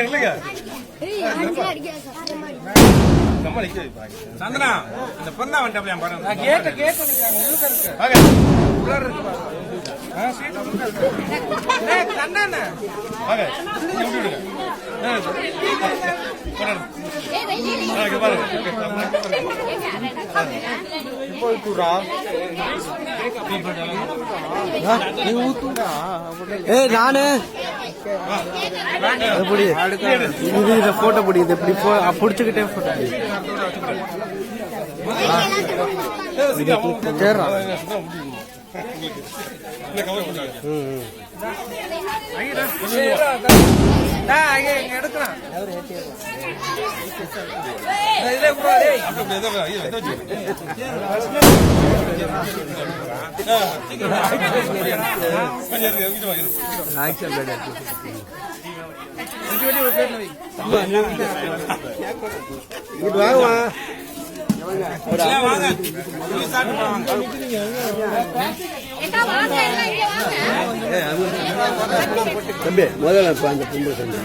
இல்லைங்க சந்தனா இந்த பொண்ணா வந்துட்டா பாருங்க கேட்ட கேட்ட உள்ளுக்க இருக்கு. உள்ளுக்க விட்டு விடுங்க நானு எப்படி இது இத போட்டோ பிடிக்குது இப்படி பிடிச்சுக்கிட்டே போட்டோ இல்ல வாங்க. தம்பி முதல்ல இப்ப அந்த பொம்பளை தம்பி.